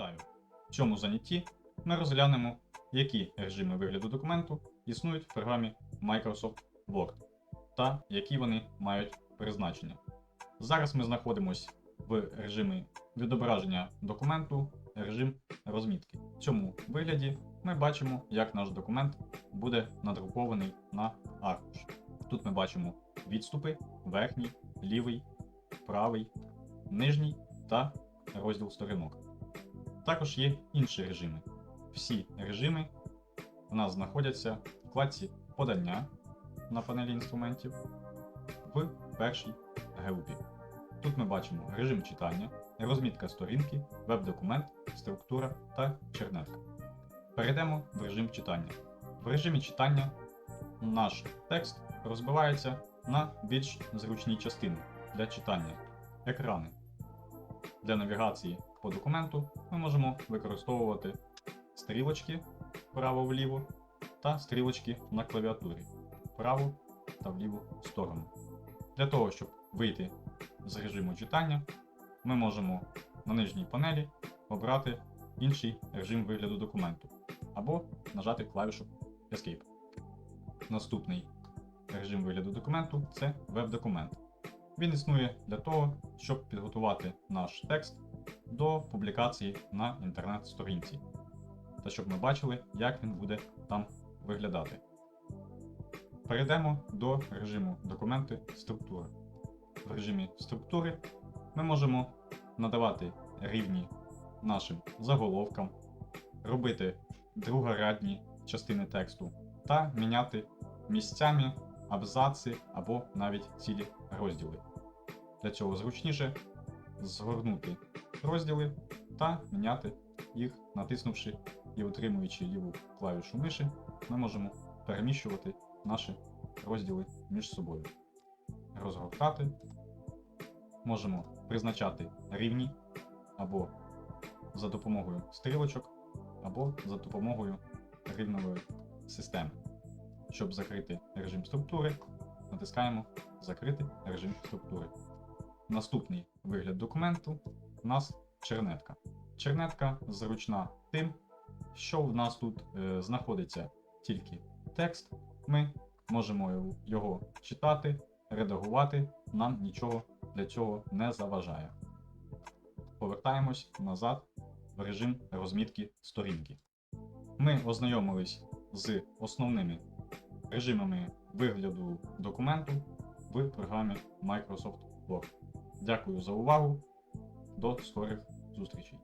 Вітаю! В цьому занятті ми розглянемо, які режими вигляду документу існують в програмі Microsoft Word та які вони мають призначення. Зараз ми знаходимося в режимі відображення документу, режим розмітки. В цьому вигляді ми бачимо, як наш документ буде надрукований на аркуш. Тут ми бачимо відступи, верхній, лівий, правий, нижній та розділ сторінок. Також є інші режими. Всі режими у нас знаходяться в вкладці подання на панелі інструментів в першій групі. Тут ми бачимо режим читання, розмітка сторінки, веб-документ, структура та чернетка. Перейдемо в режим читання. В режимі читання наш текст розбивається на більш зручні частини для читання екрани. Для навігації по документу ми можемо використовувати стрілочки вправо-вліво та стрілочки на клавіатурі вправо та вліву сторону. Для того, щоб вийти з режиму читання, ми можемо на нижній панелі обрати інший режим вигляду документу або нажати клавішу Escape. Наступний режим вигляду документу це веб-документ. Він існує для того, щоб підготувати наш текст до публікації на інтернет-сторінці, та щоб ми бачили, як він буде там виглядати. Перейдемо до режиму документи структури. В режимі структури ми можемо надавати рівні нашим заголовкам, робити другорядні частини тексту та міняти місцями абзаци або навіть цілі розділи. Для цього зручніше згорнути розділи та міняти їх, натиснувши і утримуючи ліву клавішу миші, ми можемо переміщувати наші розділи між собою. Розгортати. Можемо призначати рівні або за допомогою стрілочок, або за допомогою рівневої системи. Щоб закрити режим структури, натискаємо Закрити режим структури. Наступний вигляд документу у нас чернетка. Чернетка зручна тим, що в нас тут е, знаходиться тільки текст. Ми можемо його читати, редагувати, нам нічого для цього не заважає. Повертаємось назад в режим розмітки сторінки. Ми ознайомились з основними режимами вигляду документу в програмі Microsoft Word. Дякую за увагу. До скорих зустрічей!